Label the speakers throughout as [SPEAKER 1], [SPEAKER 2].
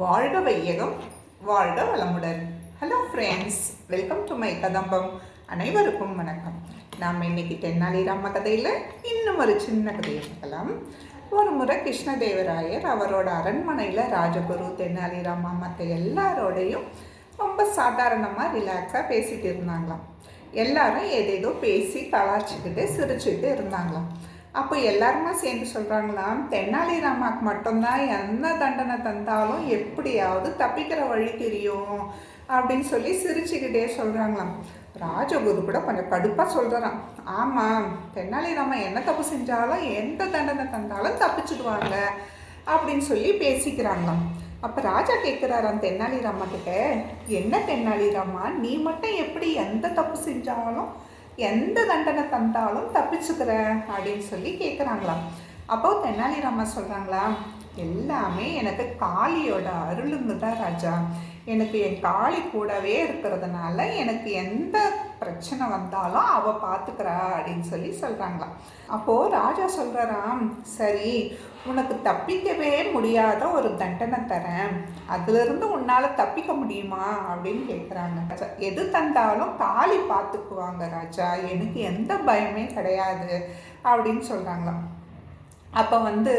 [SPEAKER 1] வாழ்க வையகம் வாழ்க வளமுடன். Hello friends welcome to my Kadambam. அனைவருக்கும் வணக்கம். நாம் இன்னைக்கு தென்னாலிராம கதையில் இன்னும் ஒரு சின்ன கதையை பார்க்கலாம். ஒரு முறை கிருஷ்ணதேவராயர் அவரோட அரண்மனையில் ராஜகுரு தென்னாலிராமா மற்ற எல்லாரோடையும் ரொம்ப சாதாரணமாக ரிலாக்ஸாக பேசிகிட்டு இருந்தாங்களாம். எல்லாரும் ஏதேதோ பேசி கலாச்சிக்கிட்டு சிரிச்சுக்கிட்டு இருந்தாங்களாம். அப்போ எல்லாருமே சேர்ந்து சொல்கிறாங்களாம் தென்னாலிராமாக்கு மட்டும்தான் என்ன தண்டனை தந்தாலும் எப்படியாவது தப்பிக்கிற வழி தெரியும் அப்படின்னு சொல்லி சிரிச்சுக்கிட்டே சொல்கிறாங்களாம் ராஜகுரு கூட கொஞ்சம் கடுப்பாக சொல்கிறான் ஆமாம் தென்னாலிராமா என்ன தப்பு செஞ்சாலும் எந்த தண்டனை தந்தாலும் தப்பிச்சுடுவாங்க அப்படின்னு சொல்லி பேசிக்கிறாங்களாம். அப்போ ராஜா கேட்குறாராம் தென்னாலிராமா கிட்ட என்ன தென்னாலிராமா நீ மட்டும் எப்படி எந்த தப்பு செஞ்சாலும் எந்த தண்டனை தந்தாலும் தப்பிச்சுக்கிற அப்படின்னு சொல்லி கேட்குறாங்களாம் அப்போ தெனாலிராமா சொல்கிறாங்களா எல்லாமே எனக்கு காளியோட அருளுங்க தான் ராஜா. எனக்கு என் காளி கூடவே இருக்கிறதுனால எனக்கு எந்த பிரச்சனை வந்தாலும் அவ பார்த்துக்கிறா அப்படின்னு சொல்லி சொல்கிறாங்களாம் அப்போது ராஜா சொல்கிறாராம் சரி உனக்கு தப்பிக்கவே முடியாத ஒரு தண்டனை தரேன். அதுலேருந்து உன்னால் தப்பிக்க முடியுமா அப்படின்னு கேட்குறாங்க எது தந்தாலும் காளி பார்த்துக்குவாங்க ராஜா. எனக்கு எந்த பயமே கிடையாது அப்படின்னு சொல்கிறாங்களாம் அப்போ வந்து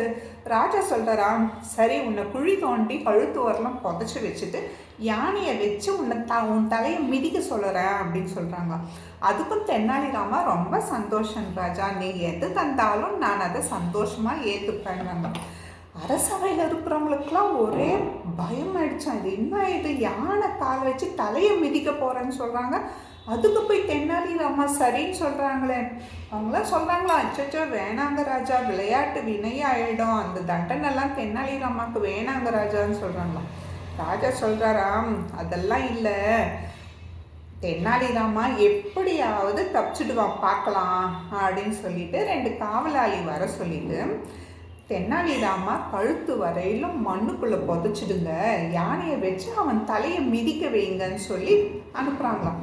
[SPEAKER 1] ராஜா சொல்கிறாராம் சரி உன்னை குழி தோண்டி கழுத்து வரலாம் புதைச்சி வச்சுட்டு யானையை வச்சு உன்னை த உன் தலையை மிதிக்க சொல்கிறேன் அப்படின்னு சொல்கிறாங்க அதுக்கும் தென்னாலிராமா ரொம்ப சந்தோஷம் ராஜா நீ எது தந்தாலும் நான் அதை சந்தோஷமாக ஏற்றுப்பேன் அரசவையில் இருக்கிறவங்களுக்குலாம் ஒரே பயம் ஆயிடுச்சான் இது என்ன இது? யானை கால் வச்சு தலையை மிதிக்க போகிறேன்னு சொல்கிறாங்க அதுக்கு போய் தென்னாலி அம்மா சரின்னு சொல்கிறாங்களே அவங்களாம் சொல்கிறாங்களா அச்சோ வேணாங்க ராஜா விளையாட்டு வினையாயிடும் அந்த தண்டனைலாம் தென்னாலிராமாவுக்கு வேணாங்க ராஜான்னு சொல்கிறாங்களாம் ராஜா சொல்கிறாராம் அதெல்லாம் இல்லை. தென்னாலிராமா எப்படியாவது தப்பிச்சுடுவான் பார்க்கலாம் அப்படின்னு சொல்லிட்டு ரெண்டு காவலாளி வர சொல்லிட்டு தென்னாலிராமா கழுத்து வரையிலும் மண்ணுக்குள்ளே புதைச்சிடுங்க. யானையை வச்சு அவன் தலையை மிதிக்க வைங்கன்னு சொல்லி அனுப்புகிறாங்களாம்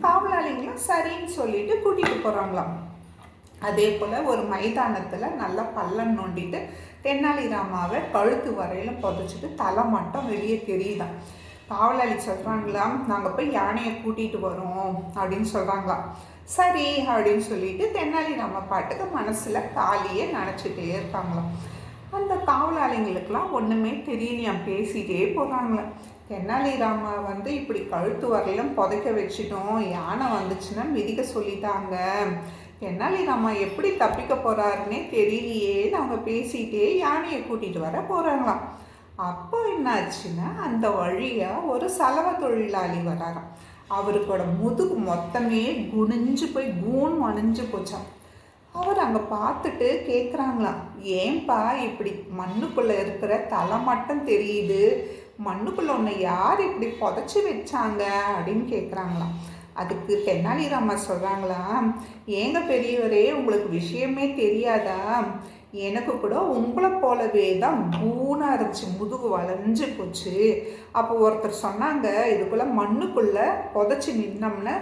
[SPEAKER 1] காவலாளிங்களும் சரின்னு சொல்லிட்டு கூட்டிகிட்டு போகிறாங்களாம் அதே போல் ஒரு மைதானத்தில் நல்லா பள்ளம் நோண்டிட்டு தென்னாலிராமாவை கழுத்து வரையிலும் புதைச்சிட்டு தலை மட்டும் வெளியே தெரியுதான் காவலாளி சொல்கிறாங்களாம் நாங்கள் போய் யானையை கூட்டிகிட்டு வரோம் அப்படின்னு சொல்கிறாங்களாம் சரி அப்படின்னு சொல்லிட்டு தென்னாலிராம பாட்டுக்கு மனசில் காலியே நினச்சிட்டே இருக்காங்களாம். அந்த காவலாளிங்களுக்கெல்லாம் ஒன்றுமே தெரியலையாம் பேசிகிட்டே போகிறாங்களாம் தென்னாலிராமா வந்து இப்படி கழுத்து வரையிலும் புதைக்க வச்சிட்டோம். யானை வந்துச்சுன்னா மிதிக்க சொல்லிட்டாங்க. தென்னாலிராமா எப்படி தப்பிக்க போகிறாருன்னே தெரியலையேன்னு அவங்க பேசிகிட்டே யானையை கூட்டிகிட்டு வர போகிறாங்களாம் அப்போ என்னாச்சுன்னா அந்த வழியாக ஒரு சலவை தொழிலாளி வராராம். அவருக்கோட முதுகு மொத்தமே குனிஞ்சு போய் கூன் வணிஞ்சு போச்சான் அவர் அங்கே பார்த்துட்டு கேட்குறாங்களாம் ஏன்பா இப்படி மண்ணுக்குள்ளே இருக்கிற தலை மட்டும் தெரியுது? மண்ணுக்குள்ளே உன்னை யார் இப்படி புதைச்சி வச்சாங்க? அப்படின்னு கேட்குறாங்களாம் அதுக்கு தென்னாலிராமா சொல்கிறாங்களா ஏங்க பெரியவரே உங்களுக்கு விஷயமே தெரியாதா? எனக்கு கூட உங்களை போலவே தான் பூனாக இருந்துச்சு முதுகு வளைஞ்சு போச்சு. அப்போ ஒருத்தர் சொன்னாங்க இதுக்குள்ளே மண்ணுக்குள்ளே புதைச்சி நின்னோம்னு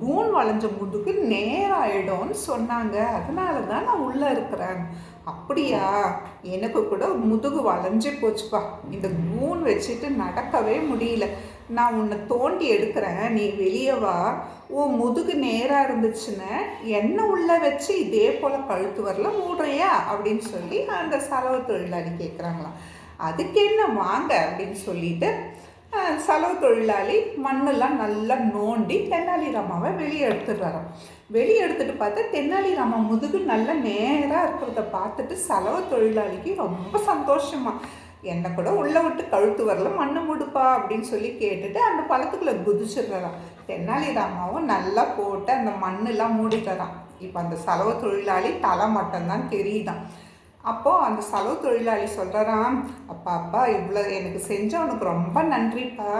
[SPEAKER 1] கூன் வளைஞ்ச முதுகு நேராகிடும்னு சொன்னாங்க. அதனால தான் நான் உள்ளே இருக்கிறேன். அப்படியா? எனக்கு கூட முதுகு வளைஞ்சு போச்சுப்பா. இந்த கூன் வச்சுட்டு நடக்கவே முடியல. நான் உன்னை தோண்டி எடுக்கிறேன். நீ வெளியே வா. உன் முதுகு நேராக இருந்துச்சுன்னு என்ன உள்ளே வச்சு இதே போல் கழுத்து வரல மூடுறியா? அப்படின்னு சொல்லி அந்த செலவு தொழிலாளி கேட்குறாங்களாம் அதுக்கு என்ன வாங்க அப்படின்னு சொல்லிட்டு செலவு தொழிலாளி மண்ணெல்லாம் நல்லா நோண்டி தென்னாலிராமாவை வெளியே எடுத்துடுறாராம் வெளியே எடுத்துட்டு பார்த்தா தென்னாலிராமா முதுகு நல்லா நேராக இருக்கிறத பார்த்துட்டு செலவு தொழிலாளிக்கு ரொம்ப சந்தோஷமா என்னை கூட உள்ளே விட்டு கழுத்து வரல மண்ணு முடுப்பா அப்படின்னு சொல்லி கேட்டுட்டு அந்த பழத்துக்குள்ளே குதிச்சிடுறாராம். தென்னாலிராமாவும் நல்லா போட்டு அந்த மண்ணெல்லாம் மூடிட்டுறான் இப்போ அந்த செலவு தொழிலாளி தலை மட்டும்தான் தெரியுதான். அப்போது அந்த செலவு தொழிலாளி சொல்கிறாராம் அப்பா அப்பா இவ்வளோ எனக்கு செஞ்சவனுக்கு ரொம்ப நன்றிப்பா.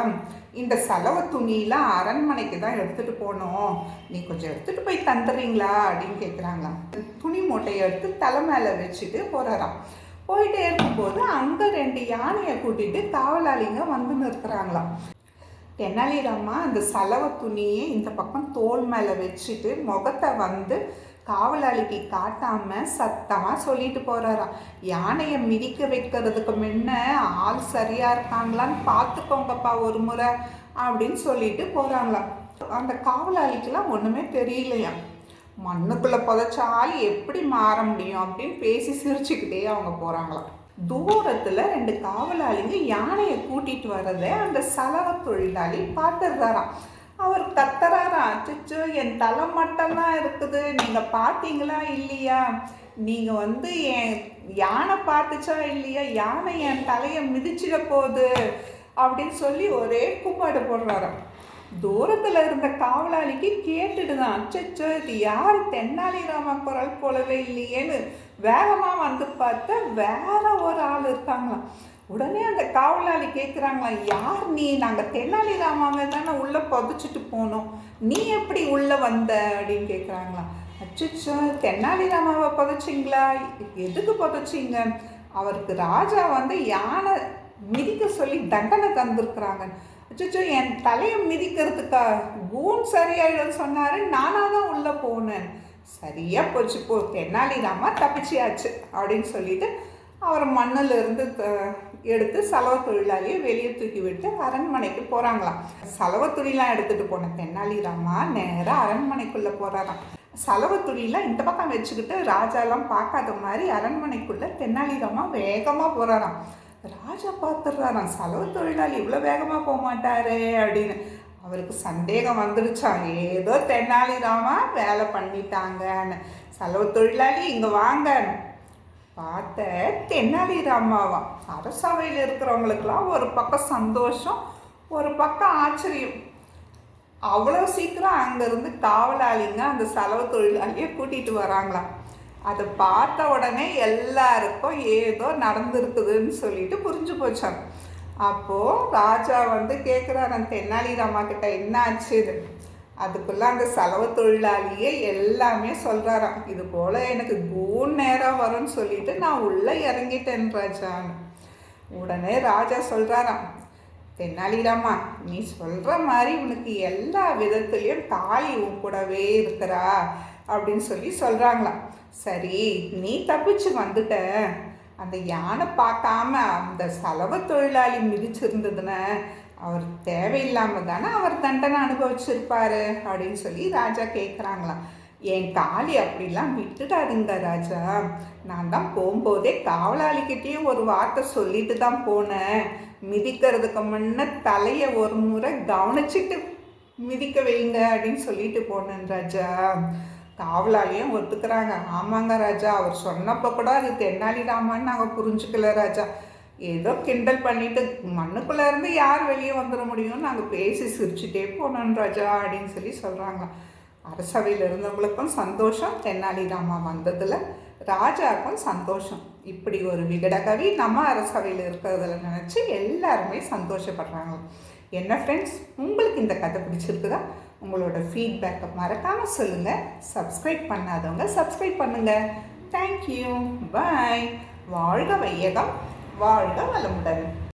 [SPEAKER 1] இந்த செலவு துணியெலாம் அரண்மனைக்கு தான் எடுத்துகிட்டு போனோம் நீ கொஞ்சம் எடுத்துகிட்டு போய் தந்துடுறீங்களா? அப்படின்னு கேட்குறாங்களாம் துணி மூட்டையை எடுத்து தலை மேலே வச்சுட்டு போகிறாராம் போயிட்டே இருக்கும்போது அங்கே ரெண்டு யானையை கூட்டிகிட்டு காவலாளிங்க வந்து நிறுத்துறாங்களாம் தெனாலிராமா அந்த செலவு துணியை இந்த பக்கம் தோல் மேலே வச்சுட்டு முகத்தை வந்து காவலாளிக்கு காட்டாம சத்தமா சொல்லிட்டு போறாராம். யானையை மிதிக்க வைக்கிறதுக்கு முன்ன ஆள் சரியா இருக்காங்களான்னு பார்த்துக்கோங்கப்பா ஒரு முறை அப்படின்னு சொல்லிட்டு போறாங்களாம். அந்த காவலாளிக்கெல்லாம் ஒன்றுமே தெரியலையா? மண்ணுக்குள்ளே புதைச்ச ஆள் எப்படி மாற முடியும் அப்படின்னு பேசி சிரிச்சுக்கிட்டே அவங்க போகிறாங்களாம் தூரத்தில் ரெண்டு காவலாளிங்க யானையை கூட்டிகிட்டு வர்றதை அந்த சலவ தொழிலாளி பார்த்துடுறாராம். அவர் கத்துறாராம் அச்சோ என் தலை மட்டும்தான் இருக்குது. நீங்கள் பார்த்தீங்களா இல்லையா? நீங்கள் வந்து என் யானை பார்த்துச்சா இல்லையா? யானை என் தலையை மிதிச்சிட போகுது அப்படின்னு சொல்லி ஒரே கூப்பாடு போடுறாராம். தூரத்தில் இருந்த காவலாளிக்கு கேட்டுடுதான். அச்சச்சோ இது யார்? தென்னாலிராம குரல் போலவே இல்லையேன்னு வேகமாக வந்து பார்த்தா வேற ஒரு ஆள் இருக்காங்களாம். உடனே அந்த காவலாளி கேட்குறாங்களா யார் நீ? நாங்கள் தென்னாலிராமாவை தானே உள்ளே புதைச்சிட்டு போனோம். நீ எப்படி உள்ளே வந்த? அப்படின்னு கேட்குறாங்களா அச்சச்சோ தென்னாலிராமாவை புதைச்சிங்களா? எதுக்கு புதைச்சிங்க? அவருக்கு ராஜா வந்து யானை மிதிக்க சொல்லி தண்டனை தந்திருக்கிறாங்க. அச்சுச்சோ என் தலையை மிதிக்கிறதுக்கா? கூன் சரியாயிடும் சொன்னார். நானாக தான் உள்ளே போனேன். சரியாக போச்சு போ. தென்னாலிராமா தப்பிச்சியாச்சு. அப்படின்னு சொல்லிட்டு அவரை மண்ணில் இருந்து த- எடுத்து சலவ தொழிலாளியை வெளியே தூக்கி விட்டு அரண்மனைக்கு போகிறாங்களாம் சலவ துணிலாம் எடுத்துகிட்டு போன தென்னாலிராமா நேராக அரண்மனைக்குள்ளே போகிறாராம் சலவ துணிலாம் இந்த பக்கம் வச்சுக்கிட்டு ராஜாலாம் பார்க்காத மாதிரி அரண்மனைக்குள்ளே தென்னாலிராமா வேகமாக போகிறாராம் ராஜா பார்த்துடுறாராம் சலவ தொழிலாளி இவ்வளோ வேகமாக போக மாட்டாரே அப்படின்னு. அவருக்கு சந்தேகம் வந்துடுச்சான் ஏதோ தென்னாலிராமா வேலை பண்ணிட்டாங்கன்னு. சலவ தொழிலாளி இங்கே வாங்க பார்த்த தென்னாலிராமாவாம் அரசவையில் இருக்கிறவங்களுக்கெல்லாம் ஒரு பக்கம் சந்தோஷம் ஒரு பக்கம் ஆச்சரியம். அவ்வளோ சீக்கிரம் அங்கேருந்து காவலாளிங்க அந்த செலவு தொழிலாளியை கூட்டிகிட்டு வராங்களாம் அதை பார்த்த உடனே எல்லாருக்கும் ஏதோ நடந்திருக்குதுன்னு சொல்லிட்டு புரிஞ்சு போச்சாங்க. அப்போது ராஜா வந்து கேட்குறாராம் தென்னாலிராமா கிட்ட என்ன ஆச்சுன்னு அதுக்குள்ளே அந்த செலவு தொழிலாளியே எல்லாமே சொல்கிறாராம் இது போல் எனக்கு கூன் நேரம் வரும்னு சொல்லிட்டு நான் உள்ளே இறங்கிட்டேன் ராஜான்னு. உடனே ராஜா சொல்கிறாராம் தென்னாலிராமா நீ சொல்கிற மாதிரி உனக்கு எல்லா விதத்துலேயும் தாலி உன் கூடவே இருக்கிறா அப்படின்னு சொல்லி சொல்கிறாங்களாம் சரி நீ தப்பிச்சு வந்துட்ட. அந்த யானை பார்க்காம அந்த செலவு தொழிலாளி மிதிச்சிருந்ததுன்னு அவர் தேவையில்லாமல் தானே அவர் தண்டனை அனுபவிச்சிருப்பாரு அப்படின்னு சொல்லி ராஜா கேட்குறாங்களாம் என் காளி அப்படிலாம் விட்டுடாதீங்க ராஜா. நான் தான் போகும்போதே காவலாளிக்கிட்டேயும் ஒரு வார்த்தை சொல்லிட்டு தான் போனேன். மிதிக்கிறதுக்கு முன்ன தலையை ஒரு முறை கவனிச்சிட்டு மிதிக்க வைங்க அப்படின்னு சொல்லிட்டு போனேன் ராஜா. காவலாளியும் ஒத்துக்கிறாங்க. ஆமாங்க ராஜா அவர் சொன்னப்போ கூட அது தென்னாலிராமான்னு நாங்கள் புரிஞ்சுக்கல ராஜா. ஏதோ கிண்டல் பண்ணிட்டு மண்ணுக்குள்ளே இருந்து யார் வெளியே வந்துட முடியும்னு நாங்கள் பேசி சிரிச்சுட்டே போனோம் ராஜா அப்படின்னு சொல்லி சொல்கிறாங்க அரசவையில் இருந்தவங்களுக்கும் சந்தோஷம் தென்னாலிராமா வந்ததில் ராஜாவுக்கும் சந்தோஷம். இப்படி ஒரு விகடகவி நம்ம அரசவையில் இருக்கிறதுல நினச்சி எல்லாருமே சந்தோஷப்படுறாங்க. என்ன ஃப்ரெண்ட்ஸ் உங்களுக்கு இந்த கதை பிடிச்சிருக்குதா? உங்களோட ஃபீட்பேக்கை மறக்காமல் சொல்லுங்கள் சப்ஸ்கிரைப் பண்ணாதவங்க சப்ஸ்கிரைப் பண்ணுங்கள் தேங்க்யூ பாய் வாழ்க வையகம். வாழ்க வளமுடன்.